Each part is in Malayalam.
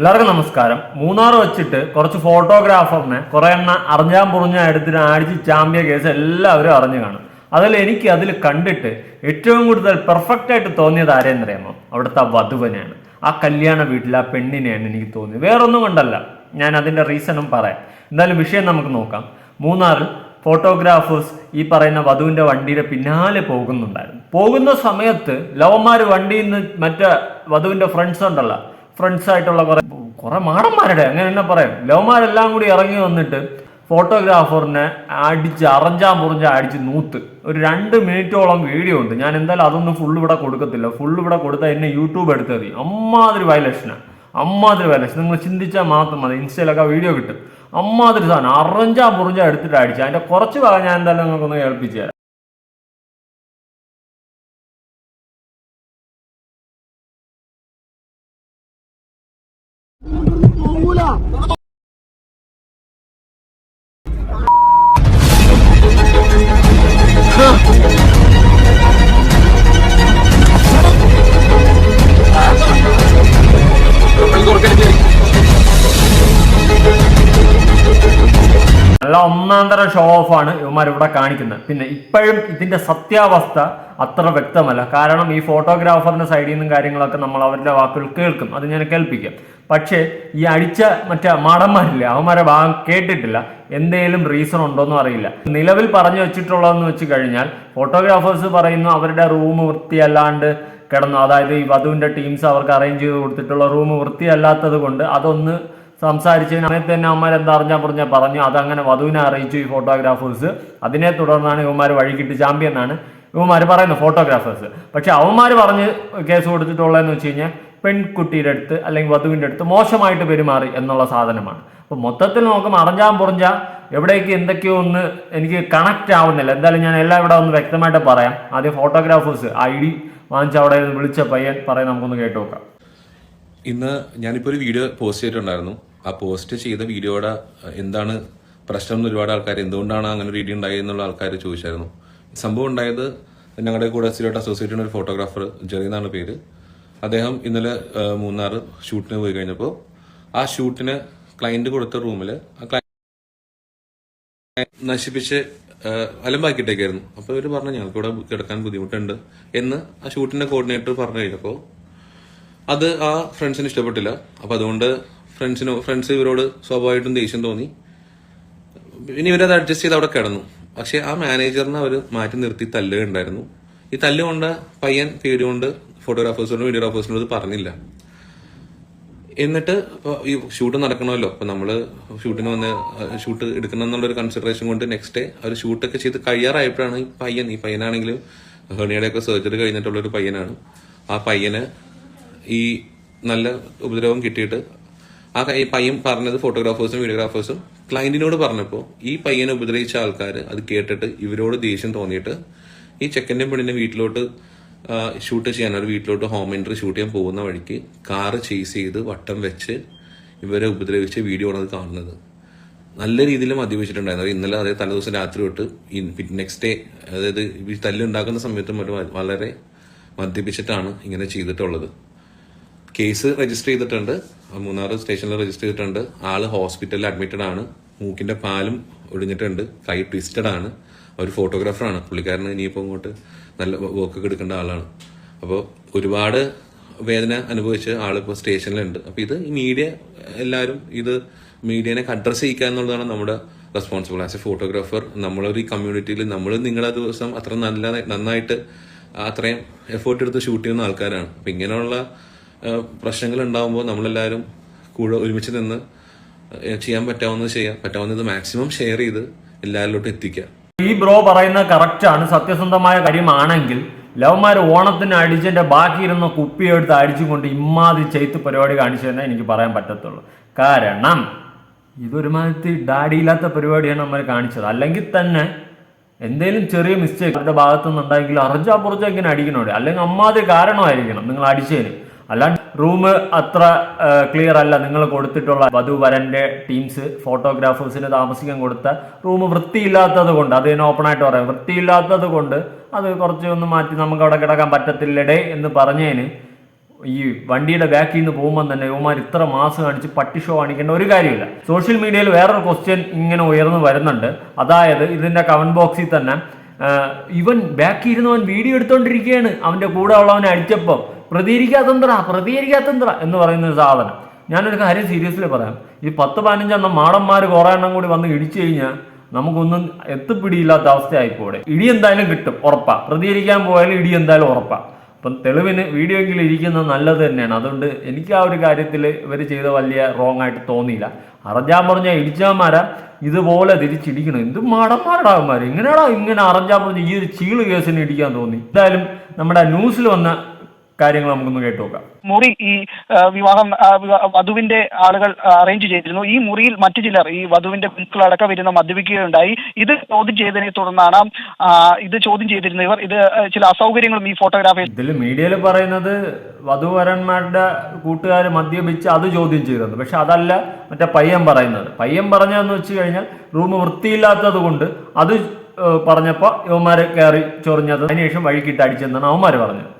എല്ലാവർക്കും നമസ്കാരം. മൂന്നാർ വെച്ചിട്ട് കുറച്ച് ഫോട്ടോഗ്രാഫറിനെ കുറെ എണ്ണ അറിഞ്ഞാൻ പുറഞ്ഞ എടുത്തിട്ട് അടിച്ച് ചാമ്പ്യ കേസ് എല്ലാവരും അറിഞ്ഞു കാണും. അതിൽ എനിക്ക് അതിൽ കണ്ടിട്ട് ഏറ്റവും കൂടുതൽ പെർഫെക്റ്റ് ആയിട്ട് തോന്നിയത് ആരെന്നറിയാമോ? അവിടുത്തെ ആ വധുവനെയാണ്. ആ കല്യാണ വീട്ടിൽ ആ പെണ്ണിനെയാണ് എനിക്ക് തോന്നിയത്. വേറൊന്നും കൊണ്ടല്ല. ഞാൻ അതിന്റെ റീസണും പറയാം. എന്തായാലും വിഷയം നമുക്ക് നോക്കാം. മൂന്നാറിൽ ഫോട്ടോഗ്രാഫേഴ്സ് ഈ പറയുന്ന വധുവിന്റെ വണ്ടിയുടെ പിന്നാലെ പോകുന്നുണ്ടായിരുന്നു. പോകുന്ന സമയത്ത് ലവന്മാർ വണ്ടിയിൽ നിന്ന് മറ്റേ വധുവിന്റെ ഫ്രണ്ട്സ് ഉണ്ടല്ലോ ഫ്രണ്ട്സ് ആയിട്ടുള്ള കുറെ കുറെ മാടന്മാരുടെ അങ്ങനെ തന്നെ പറയാം. ലവന്മാരെല്ലാം കൂടി ഇറങ്ങി വന്നിട്ട് ഫോട്ടോഗ്രാഫറിനെ അടിച്ച് അറഞ്ചാൻ പുറഞ്ച അടിച്ച് നൂത്ത്. ഒരു രണ്ട് മിനിറ്റോളം വീഡിയോ ഉണ്ട്. ഞാൻ എന്തായാലും അതൊന്നും ഫുൾ ഇവിടെ കൊടുക്കത്തില്ല. ഫുൾ ഇവിടെ കൊടുത്താൽ എന്നെ യൂട്യൂബ് എടുത്ത് മതി. അമ്മാതിരി വയലക്ഷനാണ് അമ്മാതിരി വയലക്ഷൻ നിങ്ങൾ ചിന്തിച്ചാൽ മാത്രം മതി. ഇൻസ്റ്റയിലൊക്കെ വീഡിയോ കിട്ടും. അമ്മാതിരി സാധനം. അറഞ്ചാ മുറിഞ്ചാ എടുത്തിട്ട് അടിച്ചു. അതിന്റെ കുറച്ച് ഭാഗം ഞാൻ എന്തായാലും നിങ്ങൾക്കൊന്ന് കേൾപ്പിച്ചു തരാം. നല്ല ഒന്നാം തരം ഷോ ഓഫ് ആണ് ഇവന്മാർ ഇവിടെ കാണിക്കുന്നത്. പിന്നെ ഇപ്പോഴും ഇതിന്റെ സത്യാവസ്ഥ അത്ര വ്യക്തമല്ല. കാരണം ഈ ഫോട്ടോഗ്രാഫറിന്റെ സൈഡിൽ നിന്നും കാര്യങ്ങളൊക്കെ നമ്മൾ അവരുടെ വാക്കുകൾ കേൾക്കും. അത് ഞാൻ കേൾപ്പിക്കാം. പക്ഷേ ഈ അടിച്ച മറ്റേ മാടന്മാരില്ലേ അവന്മാരെ ഭാഗം കേട്ടിട്ടില്ല. എന്തേലും റീസൺ ഉണ്ടോന്നും അറിയില്ല. നിലവിൽ പറഞ്ഞു വെച്ചിട്ടുള്ളതെന്ന് വെച്ച് കഴിഞ്ഞാൽ ഫോട്ടോഗ്രാഫേഴ്സ് പറയുന്നു അവരുടെ റൂം വൃത്തിയല്ലാണ്ട് കിടന്നു. അതായത് ഈ വധുവിന്റെ ടീംസ് അവർക്ക് അറേഞ്ച് ചെയ്ത് കൊടുത്തിട്ടുള്ള റൂം വൃത്തിയല്ലാത്തത് കൊണ്ട് അതൊന്ന് സംസാരിച്ചതിന് സമയത്ത് തന്നെ അവന്മാർ എന്താ അറിഞ്ഞാൽ പറഞ്ഞാൽ പറഞ്ഞു. അതങ്ങനെ വധുവിനെ അറിയിച്ചു ഈ ഫോട്ടോഗ്രാഫേഴ്സ്. അതിനെ തുടർന്നാണ് ഇവന്മാർ വഴികിട്ട് ചാമ്പ്യൻ എന്നാണ് ഇവന്മാർ പറയുന്നത് ഫോട്ടോഗ്രാഫേഴ്സ്. പക്ഷെ അവന്മാർ പറഞ്ഞ് കേസ് കൊടുത്തിട്ടുള്ളതെന്ന് വെച്ച് കഴിഞ്ഞാൽ പെൺകുട്ടിയുടെ അടുത്ത് അല്ലെങ്കിൽ വധുവിന്റെ അടുത്ത് മോശമായിട്ട് പെരുമാറി എന്നുള്ള സാധനമാണ്. അപ്പോൾ മൊത്തത്തിൽ നോക്കുമ്പോൾ അറിഞ്ഞാൽ പുറഞ്ഞ എവിടേക്ക് എന്തൊക്കെയോ ഒന്ന് എനിക്ക് കണക്റ്റ് ആവുന്നില്ല. എന്തായാലും ഞാൻ എല്ലാം ഇവിടെ ഒന്ന് വ്യക്തമായിട്ട് പറയാം. ആദ്യം ഫോട്ടോഗ്രാഫേഴ്സ് ഐ ഡി വാങ്ങിച്ച അവിടെ വിളിച്ച പയ്യൻ പറയാൻ നമുക്കൊന്ന് കേട്ടു നോക്കാം. ഇന്ന് ഞാനിപ്പോൾ ഒരു വീഡിയോ പോസ്റ്റ് ചെയ്തിട്ടുണ്ടായിരുന്നു. ആ പോസ്റ്റ് ചെയ്ത വീഡിയോയുടെ എന്താണ് പ്രശ്നം എന്ന് ഒരുപാട് ആൾക്കാർ എന്തുകൊണ്ടാണ് അങ്ങനെ ഒരു വീഡിയോ ഉണ്ടായത് എന്നുള്ള ആൾക്കാർ ചോദിച്ചായിരുന്നു. സംഭവം ഉണ്ടായത് ഞങ്ങളുടെ കൂടെ സ്ഥിരമായിട്ട് അസോസിയേറ്റ് ചെയ്യുന്ന ഒരു ഫോട്ടോഗ്രാഫർ ജെറി എന്നാണ് പേര്. അദ്ദേഹം ഇന്നലെ മൂന്നാർ ഷൂട്ടിന് പോയി കഴിഞ്ഞപ്പോൾ ആ ഷൂട്ടിന് ക്ലയന്റ് കൊടുത്ത റൂമിൽ ആ ക്ലയന്റ് നശിപ്പിച്ച് അലമ്പാക്കിയിട്ടേക്കായിരുന്നു. അപ്പോൾ ഇവർ പറഞ്ഞു ഞങ്ങൾക്ക് ഇവിടെ കിടക്കാൻ ബുദ്ധിമുട്ടുണ്ട് എന്ന് ആ ഷൂട്ടിന്റെ കോർഡിനേറ്റർ പറഞ്ഞു കഴിഞ്ഞപ്പോൾ അത് ആ ഫ്രണ്ട്സിന് ഇഷ്ടപ്പെട്ടില്ല. അപ്പൊ അതുകൊണ്ട് ഫ്രണ്ട്സിന് ഫ്രണ്ട്സ് ഇവരോട് സ്വാഭാവികമായിട്ടും ദേഷ്യം തോന്നി. ഇനി ഇവരത് അഡ്ജസ്റ്റ് ചെയ്ത് അവിടെ കിടന്നു. പക്ഷെ ആ മാനേജറിനെ അവർ മാറ്റി നിർത്തി തല്ലുകയുണ്ടായിരുന്നു ഈ തല്ലുകൊണ്ട് പയ്യൻ പേടികൊണ്ട് ഫോട്ടോഗ്രാഫേഴ്സിനോട് വീഡിയോഗ്രാഫേഴ്സിനോട് പറഞ്ഞില്ല. എന്നിട്ട് ഈ ഷൂട്ട് നടക്കണമല്ലോ. അപ്പൊ നമ്മൾ ഷൂട്ടിന് വന്ന് ഷൂട്ട് എടുക്കണം എന്നുള്ളൊരു കൺസിഡറേഷൻ കൊണ്ട് നെക്സ്റ്റ് ഡേ അവർ ഷൂട്ടൊക്കെ ചെയ്ത് കഴിയാറായപ്പോഴാണ് ഈ പയ്യൻ ഈ പയ്യനാണെങ്കിലും ഹേണിയുടെ ഒക്കെ സർജറി കഴിഞ്ഞിട്ടുള്ള ഒരു പയ്യനാണ്. ആ പയ്യന് ഈ നല്ല ഉപദ്രവം കിട്ടിയിട്ട് ആ ഈ പയ്യൻ പറഞ്ഞത് ഫോട്ടോഗ്രാഫേഴ്സും വീഡിയോഗ്രാഫേഴ്സും ക്ലയന്റിനോട് പറഞ്ഞപ്പോൾ ഈ പയ്യനെ ഉപദ്രവിച്ച ആൾക്കാർ അത് കേട്ടിട്ട് ഇവരോട് ദേഷ്യം തോന്നിയിട്ട് ഈ ചെക്കന്റെ പെണ്ണിന്റെ വീട്ടിലോട്ട് ഷൂട്ട് ചെയ്യാൻ അവർ വീട്ടിലോട്ട് ഹോം എൻട്രി ഷൂട്ട് ചെയ്യാൻ പോകുന്ന വഴിക്ക് കാറ് ചേസ് ചെയ്ത് വട്ടം വെച്ച് ഇവരെ ഉപദ്രവിച്ച വീഡിയോ ആണ് അത് കാണുന്നത്. നല്ല രീതിയിൽ മദ്യപിച്ചിട്ടുണ്ടായിരുന്നു. ഇന്നലെ അതേ തലേദിവസം രാത്രി തൊട്ട് നെക്സ്റ്റ് ഡേ അതായത് തല്ലുണ്ടാക്കുന്ന സമയത്തും വളരെ മദ്യപിച്ചിട്ടാണ് ഇങ്ങനെ ചെയ്തിട്ടുള്ളത്. കേസ് രജിസ്റ്റർ ചെയ്തിട്ടുണ്ട്. മൂന്നാർ സ്റ്റേഷനിൽ രജിസ്റ്റർ ചെയ്തിട്ടുണ്ട്. ആൾ ഹോസ്പിറ്റലിൽ അഡ്മിറ്റഡ് ആണ്. മൂക്കിന്റെ പാലും ഒടിഞ്ഞിട്ടുണ്ട്. കൈ ട്വിസ്റ്റഡ് ആണ്. ഒരു ഫോട്ടോഗ്രാഫറാണ് പുള്ളിക്കാരന് ഇനിയിപ്പോൾ ഇങ്ങോട്ട് നല്ല വർക്കൊക്കെ എടുക്കേണ്ട ആളാണ്. അപ്പോൾ ഒരുപാട് വേദന അനുഭവിച്ച് ആളിപ്പോൾ സ്റ്റേഷനിലുണ്ട്. അപ്പോൾ ഇത് മീഡിയ എല്ലാവരും ഇത് മീഡിയനെ അഡ്രസ്സ് ചെയ്യിക്കുക എന്നുള്ളതാണ് നമ്മുടെ റെസ്പോൺസിബിൾ ആസ് എ ഫോട്ടോഗ്രാഫർ നമ്മളൊരു കമ്മ്യൂണിറ്റിയിൽ നമ്മൾ നിങ്ങളെ ദിവസം അത്ര നല്ല നന്നായിട്ട് അത്രയും എഫേർട്ട് എടുത്ത് ഷൂട്ട് ചെയ്യുന്ന ആൾക്കാരാണ്. അപ്പം ഇങ്ങനെയുള്ള പ്രശ്നങ്ങൾ ഉണ്ടാകുമ്പോൾ നമ്മളെല്ലാവരും കൂടെ ഒരുമിച്ച് നിന്ന് ചെയ്യാൻ പറ്റാവുന്നത് ചെയ്യാം. പറ്റാവുന്നത് മാക്സിമം ഷെയർ ചെയ്ത് എല്ലാവരിലോട്ടും എത്തിക്കുക. ഈ ബ്രോ പറയുന്നത് കറക്റ്റ് ആണ്. സത്യസന്ധമായ കാര്യമാണെങ്കിൽ ലവന്മാർ ഓണത്തിന് ബാക്കി ഇരുന്ന കുപ്പി എടുത്ത് ഇമ്മാതി ചെയ്ത്ത് പരിപാടി കാണിച്ചു തന്നെ എനിക്ക് പറയാൻ പറ്റത്തുള്ളൂ. കാരണം ഇതൊരുമാതിരി ഡാഡിയില്ലാത്ത പരിപാടിയാണ് നമ്മൾ കാണിച്ചത്. അല്ലെങ്കിൽ തന്നെ എന്തെങ്കിലും ചെറിയ മിസ്റ്റേക്ക് അവരുടെ ഭാഗത്തുനിന്നുണ്ടായെങ്കിൽ നിന്നുണ്ടെങ്കിൽ അറജാ പുറജാ ഇങ്ങനെ അടിക്കണോടെ അല്ലെങ്കിൽ അമ്മാതിരി കാരണമായിരിക്കണം നിങ്ങൾ അടിച്ചതിന്. അല്ലാണ്ട് റൂം അത്ര ക്ലിയർ അല്ല. നിങ്ങൾ കൊടുത്തിട്ടുള്ള വധുവരന്റെ ടീംസ് ഫോട്ടോഗ്രാഫേഴ്സിന് താമസിക്കാൻ കൊടുത്ത റൂം വൃത്തിയില്ലാത്തത് കൊണ്ട് അത് ഞാൻ ഓപ്പണായിട്ട് പറയാം. വൃത്തിയില്ലാത്തത് കൊണ്ട് അത് കുറച്ച് ഒന്ന് മാറ്റി നമുക്ക് അവിടെ കിടക്കാൻ പറ്റത്തില്ലടേ എന്ന് പറഞ്ഞതിന് ഈ വണ്ടിയുടെ ബാക്കിൽ നിന്ന് പോകുമ്പോൾ തന്നെ യുവമാർ ഇത്ര മാസം കാണിച്ച് പട്ടി ഷോ കാണിക്കേണ്ട ഒരു കാര്യമില്ല. സോഷ്യൽ മീഡിയയിൽ വേറൊരു ക്വസ്റ്റ്യൻ ഇങ്ങനെ ഉയർന്നു വരുന്നുണ്ട്. അതായത് ഇതിന്റെ കമന്റ് ബോക്സിൽ തന്നെ ഇവൻ ബാക്കിൽ ഇരുന്നവൻ വീഡിയോ എടുത്തുകൊണ്ടിരിക്കുകയാണ് അവന്റെ കൂടെ ഉള്ളവനെ അടിച്ചപ്പോൾ പ്രതികരിക്കാത്തന്ത്രാ പ്രതികരിക്കാത്തന്ത്രാ എന്ന് പറയുന്ന ഒരു സാധനം. ഞാനൊരു കാര്യം സീരിയസ്ലി പറയാം. ഈ പത്ത് പതിനഞ്ചെണ്ണം മാടന്മാർ കുറേ എണ്ണം കൂടി വന്ന് ഇടിച്ചു കഴിഞ്ഞാൽ നമുക്കൊന്നും എത്തിപ്പിടിയില്ലാത്ത അവസ്ഥയായിപ്പോടെ. ഇടി എന്തായാലും കിട്ടും ഉറപ്പാ. പ്രതികരിക്കാൻ പോയാലും ഇടി എന്തായാലും ഉറപ്പാ. അപ്പം തെളിവിന് വീഡിയോ എങ്കിലും ഇരിക്കുന്നത് നല്ലത് തന്നെയാണ്. അതുകൊണ്ട് എനിക്ക് ആ ഒരു കാര്യത്തിൽ ഇവർ ചെയ്ത വലിയ റോങ് ആയിട്ട് തോന്നിയില്ല. അറിഞ്ഞാൻ പറഞ്ഞ ഇടിച്ചാമാരാ ഇതുപോലെ തിരിച്ചിടിക്കണം എന്ത് മാടന്മാരടാവന്മാർ ഇങ്ങനെയാണോ ഇങ്ങനെ അറിഞ്ഞാൽ പറഞ്ഞ ഈ ഒരു ചീൾ കേസിന് ഇടിക്കാൻ തോന്നി? എന്തായാലും നമ്മുടെ ന്യൂസിൽ വന്ന കാര്യങ്ങൾ നമുക്കൊന്ന് കേട്ടു നോക്കാം. മുറി ഈ വിവാഹം വധുവിന്റെ ആളുകൾ അറേഞ്ച് ചെയ്തിരുന്നു. ഈ മുറിയിൽ മറ്റു ചിലർ ഈ വധുവിന്റെ ബന്ധുക്കളടക്കം വരുന്ന മദ്യപിക്കുകയുണ്ടായി. ഇത് ചോദ്യം ചെയ്തതിനെ തുടർന്നാണ് ഇത് ചോദ്യം ചെയ്തിരുന്ന ഇവർ. ഇത് ചില അസൗകര്യങ്ങളും ഈ ഫോട്ടോഗ്രാഫി ഇതിൽ മീഡിയയിൽ പറയുന്നത് വധുവരന്മാരുടെ കൂട്ടുകാർ മദ്യപിച്ച് അത് ചോദ്യം ചെയ്തത്. പക്ഷെ അതല്ല മറ്റേ പയ്യൻ പറയുന്നത്. പയ്യൻ പറഞ്ഞതെന്ന് വെച്ച് കഴിഞ്ഞാൽ റൂം വൃത്തിയില്ലാത്തത് കൊണ്ട് അത് പറഞ്ഞപ്പോ പറഞ്ഞപ്പോൾ യുവമാര് കയറി ചൊറിഞ്ഞത്. അതിനുശേഷം വഴിക്കിട്ട് അടിച്ചെന്നാണ് അവന്മാര് പറഞ്ഞത്.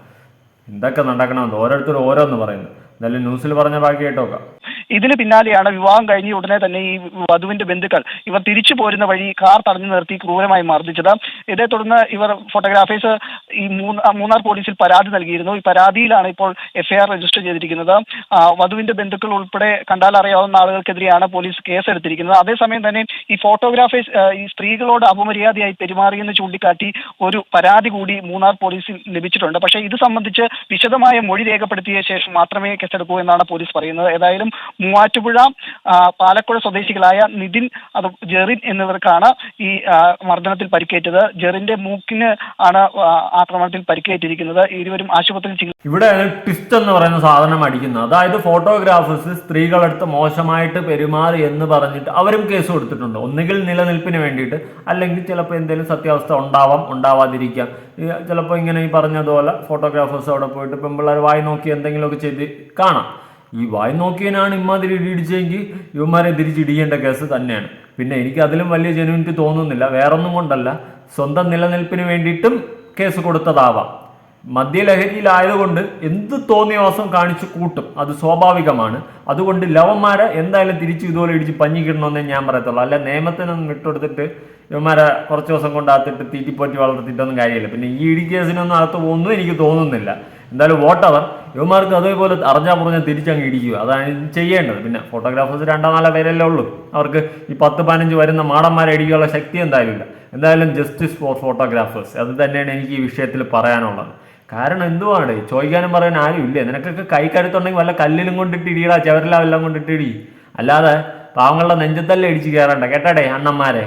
എന്തൊക്കെ നടക്കണമെന്ന് ഓരോരുത്തർ ഓരോന്ന് പറയുന്നു. എന്തായാലും ന്യൂസിൽ പറഞ്ഞ ബാക്കി കേട്ടോക്കാം ഇതിന് പിന്നാലെയാണ് വിവാഹം കഴിഞ്ഞ ഉടനെ തന്നെ ഈ വധുവിന്റെ ബന്ധുക്കൾ ഇവർ തിരിച്ചു പോരുന്ന വഴി കാർ തടഞ്ഞു നിർത്തി ക്രൂരമായി മർദ്ദിച്ചത്. ഇതേ തുടർന്ന് ഇവർ ഫോട്ടോഗ്രാഫേഴ്സ് ഈ മൂന്ന- മൂന്നാർ പോലീസിൽ പരാതി നൽകിയിരുന്നു. ഈ പരാതിയിലാണ് ഇപ്പോൾ എഫ്ഐആർ രജിസ്റ്റർ ചെയ്തിരിക്കുന്നത്. വധുവിന്റെ ബന്ധുക്കൾ ഉൾപ്പെടെ കണ്ടാൽ അറിയാവുന്ന ആളുകൾക്കെതിരെയാണ് പോലീസ് കേസെടുത്തിരിക്കുന്നത്. അതേസമയം തന്നെ ഈ ഫോട്ടോഗ്രാഫേഴ്സ് ഈ സ്ത്രീകളോട് അപമര്യാദയായി പെരുമാറിയെന്ന് ചൂണ്ടിക്കാട്ടി ഒരു പരാതി കൂടി മൂന്നാർ പോലീസിൽ ലഭിച്ചിട്ടുണ്ട്. പക്ഷേ ഇത് സംബന്ധിച്ച് വിശദമായ മൊഴി രേഖപ്പെടുത്തിയ ശേഷം മാത്രമേ കേസെടുക്കൂ എന്നാണ് പോലീസ് പറയുന്നത്. ഏതായാലും മൂവാറ്റുപുഴ പാലക്കുഴ സ്വദേശികളായ നിതിൻ അത് ജെറിൻ എന്നിവർക്കാണ് ഈ മർദ്ദനത്തിൽ പരിക്കേറ്റത്. ജെറിന്റെ മൂക്കിന് ആണ് ആക്രമണത്തിൽ പരിക്കേറ്റിരിക്കുന്നത്. ഇരുവരും ആശുപത്രിയിൽ ചികിത്സ ഇവിടെ ട്വിസ്റ്റ് എന്ന് പറയുന്ന സാധനം അടിക്കുന്നത് അതായത് ഫോട്ടോഗ്രാഫേഴ്സ് സ്ത്രീകളടുത്ത് മോശമായിട്ട് പെരുമാറി എന്ന് പറഞ്ഞിട്ട് അവരും കേസ് കൊടുത്തിട്ടുണ്ട്. ഒന്നുകിൽ നിലനിൽപ്പിന് വേണ്ടിയിട്ട് അല്ലെങ്കിൽ ചിലപ്പോൾ എന്തെങ്കിലും സത്യാവസ്ഥ ഉണ്ടാവാം ഉണ്ടാവാതിരിക്കാം. ചിലപ്പോൾ ഇങ്ങനെ ഈ പറഞ്ഞതുപോലെ ഫോട്ടോഗ്രാഫേഴ്സ് അവിടെ പോയിട്ട് പെമ്പിള്ളേർ വായി നോക്കി എന്തെങ്കിലുമൊക്കെ ചെയ്ത് കാണാം. ഈ വായി നോക്കിയതിനാണ് ഇമാതിരി ഇടിച്ചെങ്കിൽ ഇവന്മാരെ തിരിച്ചിടിയേണ്ട കേസ് തന്നെയാണ്. പിന്നെ എനിക്ക് അതിലും വലിയ ജെനുവിനിറ്റി തോന്നുന്നില്ല. വേറൊന്നും കൊണ്ടല്ല. സ്വന്തം നിലനിൽപ്പിന് വേണ്ടിയിട്ടും കേസ് കൊടുത്തതാവാം. മദ്യലഹരിയിലായതുകൊണ്ട് എന്ത് തോന്നിയവാസം കാണിച്ചു കൂട്ടും. അത് സ്വാഭാവികമാണ്. അതുകൊണ്ട് ലവന്മാരെ എന്തായാലും തിരിച്ച് ഇതുപോലെ ഇടിച്ച് പഞ്ഞിക്കിടണമെന്നേ ഞാൻ പറയത്തുള്ളൂ. അല്ല നിയമത്തിനൊന്നും വിട്ടെടുത്തിട്ട് ഇവന്മാരെ കുറച്ച് ദിവസം കൊണ്ടാത്തിട്ട് തീറ്റിപ്പറ്റി വളർത്തിയിട്ടൊന്നും കാര്യമില്ല. പിന്നെ ഈ ഇടി കേസിനൊന്നും അകത്ത് പോകുന്നു എനിക്ക് തോന്നുന്നില്ല. എന്തായാലും വോട്ടവർ ഇവന്മാർക്ക് അതേപോലെ അറിഞ്ഞാൽ പറഞ്ഞാൽ തിരിച്ചങ്ങ് ഇടിക്കുക. അതാണ് ചെയ്യേണ്ടത്. പിന്നെ ഫോട്ടോഗ്രാഫേഴ്സ് രണ്ടോ നാലോ പേരല്ലേ ഉള്ളൂ. അവർക്ക് ഈ പത്ത് പതിനഞ്ച് വരുന്ന മാടന്മാരെ ഇടിക്കാനുള്ള ശക്തി എന്തായാലും ഇല്ല. എന്തായാലും ജസ്റ്റിസ് ഫോർ ഫോട്ടോഗ്രാഫേഴ്സ് അത് തന്നെയാണ് എനിക്ക് ഈ വിഷയത്തിൽ പറയാനുള്ളത്. കാരണം എന്തുവാണ്? ചോദിക്കാനും പറയാൻ ആരും ഇല്ലേ. നിനക്കൊക്കെ കൈ കരുത്തുണ്ടെങ്കിൽ വല്ല കല്ലിലും കൊണ്ടിട്ട് ഇടിയടാ ചവരെല്ലാം എല്ലാം കൊണ്ടിട്ട് ഇടി. അല്ലാതെ പാവങ്ങളുടെ നെഞ്ചത്തല്ലേ ഇടിച്ച് കയറണ്ട കേട്ടടേ അണ്ണന്മാരെ?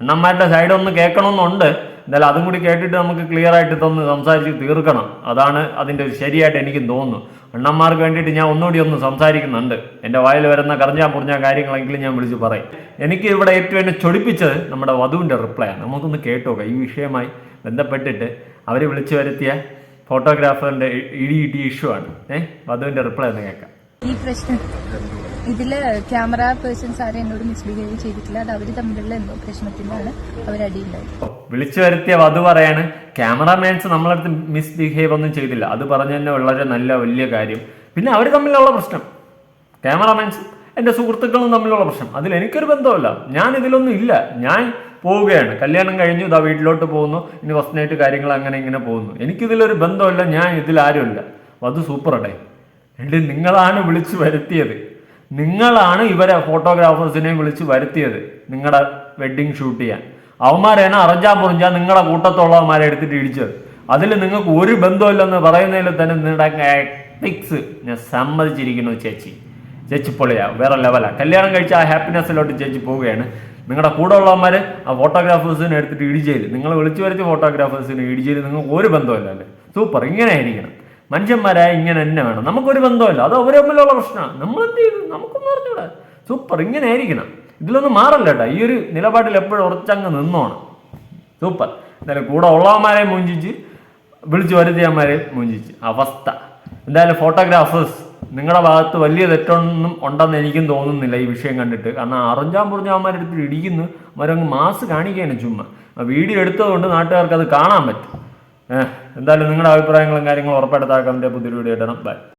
അണ്ണന്മാരുടെ ഒന്ന് കേൾക്കണമെന്നുണ്ട്. എന്തായാലും അതും കൂടി കേട്ടിട്ട് നമുക്ക് ക്ലിയർ ആയിട്ട് തന്ന് സംസാരിച്ച് തീർക്കണം. അതാണ് അതിന്റെ ശരിയായിട്ട് എനിക്കും തോന്നുന്നു. അണ്ണന്മാർക്ക് വേണ്ടിയിട്ട് ഞാൻ ഒന്നുകൂടി ഒന്ന് സംസാരിക്കുന്നുണ്ട്. എന്റെ വായിൽ വരുന്ന കറഞ്ഞാ പുറഞ്ഞ കാര്യങ്ങളെങ്കിലും ഞാൻ വിളിച്ച് പറയും. എനിക്ക് ഇവിടെ ഏറ്റവും എന്നെ ചൊടിപ്പിച്ചത് നമ്മുടെ വധുവിന്റെ റിപ്ലൈ ആണ്. നമുക്കൊന്ന് കേട്ടോക്കാം ഈ വിഷയമായി ബന്ധപ്പെട്ടിട്ട്. അവർ വിളിച്ചു വരുത്തിയ ഫോട്ടോഗ്രാഫറിന്റെ ഇടി ഇടി ഇഷ്യൂ ആണ്. ഏഹ് വധുവിന്റെ റിപ്ലൈ ഒന്ന് കേൾക്കാം. ഈ പ്രശ്നം ഇതിൽ ക്യാമറ പേഴ്സൺസ് ആരും എന്നോട് മിസ്ബിഹേവ് ചെയ്തിട്ടില്ല. അത് അവർ തമ്മിലുള്ള എന്തോ പ്രശ്നത്തിനാണ് അവരടിയുണ്ടായത് വിളിച്ചു വരുത്തിയ വധു പറയാണ് ക്യാമറാമാൻസ് നമ്മളടുത്ത് മിസ്ബിഹേവ് ഒന്നും ചെയ്തില്ല. അത് പറഞ്ഞു തന്നെ വളരെ നല്ല വലിയ കാര്യം. പിന്നെ അവർ തമ്മിലുള്ള പ്രശ്നം. ക്യാമറാമാൻസ് എന്റെ സുഹൃത്തുക്കളും തമ്മിലുള്ള പ്രശ്നം. അതിൽ എനിക്കൊരു ബന്ധമില്ല ഞാൻ ഇതിലൊന്നും ഇല്ല. ഞാൻ പോവുകയാണ്. കല്യാണം കഴിഞ്ഞു ഇതാ വീട്ടിലോട്ട് പോകുന്നു. ഇനി ഫസ്റ്റ് നൈറ്റ് കാര്യങ്ങൾ അങ്ങനെ ഇങ്ങനെ പോകുന്നു. എനിക്കിതിലൊരു ബന്ധമില്ല ഞാൻ ഇതിൽ ആരുമില്ല. വധു സൂപ്പർ അടേ. എടി നിങ്ങളാണ് വിളിച്ചു വരുത്തിയത്. നിങ്ങളാണ് ഇവരെ ഫോട്ടോഗ്രാഫേഴ്സിനെ വിളിച്ച് വരുത്തിയത് നിങ്ങളുടെ വെഡ്ഡിങ് ഷൂട്ട് ചെയ്യാൻ. അവന്മാരെയാണ് അറിഞ്ഞാ പൊറിഞ്ഞാ നിങ്ങളുടെ കൂട്ടത്തുള്ളവന്മാരെ എടുത്തിട്ട് ഇടിച്ചത്. അതിൽ നിങ്ങൾക്ക് ഒരു ബന്ധമില്ലെന്ന് പറയുന്നതിൽ തന്നെ നിങ്ങളുടെ ആക്ടിക്സ് ഞാൻ സമ്മതിച്ചിരിക്കുന്നു ചേച്ചി. ചേച്ചി പൊളിയാ വേറെ ലെവലാണ് കല്യാണം കഴിച്ച ആ ഹാപ്പിനെസ്സിലോട്ട് ചേച്ചി പോവുകയാണ്. നിങ്ങളുടെ കൂടെ ഉള്ളവന്മാർ ആ ഫോട്ടോഗ്രാഫേഴ്സിനെ എടുത്തിട്ട് ഇടിച്ചേര് നിങ്ങൾ വിളിച്ചു വരുത്തിയ ഫോട്ടോഗ്രാഫേഴ്സിനെ ഇടിച്ചേര് നിങ്ങൾക്ക് ഒരു ബന്ധമില്ല അല്ലേ സൂപ്പർ ഇങ്ങനെ ആയിരിക്കണം. മനുഷ്യന്മാരായ ഇങ്ങനെ തന്നെ വേണം. നമുക്കൊരു ബന്ധമില്ല അത് അവർ തമ്മിലുള്ള പ്രശ്നമാണ്. നമ്മൾ എന്ത് ചെയ്തു നമുക്കൊന്നും അറിഞ്ഞൂടാ. സൂപ്പർ. ഇങ്ങനെ ആയിരിക്കണം. ഇതിലൊന്നും മാറല്ല കേട്ടോ ഈ ഒരു നിലപാടിൽ എപ്പോഴും ഉറച്ചങ്ങ് നിന്നോണം. സൂപ്പർ. എന്തായാലും കൂടെ ഉള്ളവന്മാരെ മുഞ്ചിച്ച് വിളിച്ചു വരുത്തിയന്മാരെ മുഞ്ചിച്ച്. അവസ്ഥ. എന്തായാലും ഫോട്ടോഗ്രാഫേഴ്സ് നിങ്ങളുടെ ഭാഗത്ത് വലിയ തെറ്റൊന്നും ഉണ്ടെന്ന് എനിക്കും തോന്നുന്നില്ല ഈ വിഷയം കണ്ടിട്ട്. കാരണം അറിഞ്ഞാൻ പുറഞ്ഞവന്മാരെ എടുത്തിട്ട് ഇടിക്കുന്നു. അവരങ്ങ് മാസ് കാണിക്കുകയാണ് ചുമ്മാ. വീഡിയോ എടുത്തതുകൊണ്ട് നാട്ടുകാർക്ക് അത് കാണാൻ പറ്റും. എന്തായാലും നിങ്ങളുടെ അഭിപ്രായങ്ങളും കാര്യങ്ങളും ഉറപ്പായിട്ട് ഉറപ്പെടുത്താക്കാൻ പുതിയൊരു വീഡിയോ ഇടണം ബൈ